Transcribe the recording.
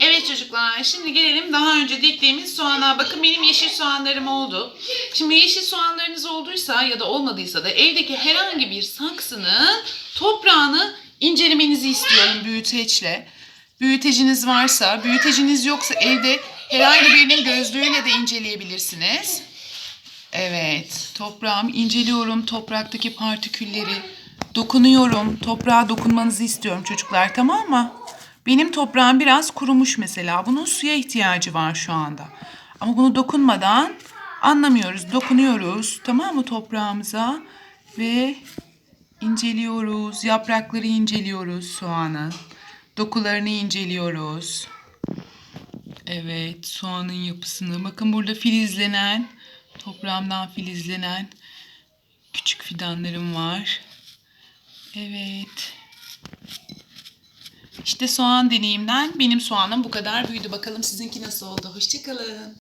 Evet çocuklar şimdi gelelim daha önce diktiğimiz soğana. Bakın benim yeşil soğanlarım oldu. Şimdi yeşil soğanlarınız olduysa ya da olmadıysa da evdeki herhangi bir saksının toprağını incelemenizi istiyorum büyüteçle. Büyüteciniz varsa, büyüteciniz yoksa evde herhangi birinin gözlüğüyle de inceleyebilirsiniz. Evet, toprağımı inceliyorum. Topraktaki partikülleri dokunuyorum. Toprağa dokunmanızı istiyorum çocuklar, tamam mı? Benim toprağım biraz kurumuş mesela. Bunun suya ihtiyacı var şu anda. Ama bunu dokunmadan anlamıyoruz. Dokunuyoruz, tamam mı toprağımıza? Ve inceliyoruz. Yaprakları inceliyoruz soğanın. Dokularını inceliyoruz. Evet, soğanın yapısını. Bakın burada filizlenen, toprağımdan filizlenen küçük fidanlarım var. Evet. İşte soğan deneyimden benim soğanım bu kadar büyüdü. Bakalım sizinki nasıl oldu. Hoşçakalın.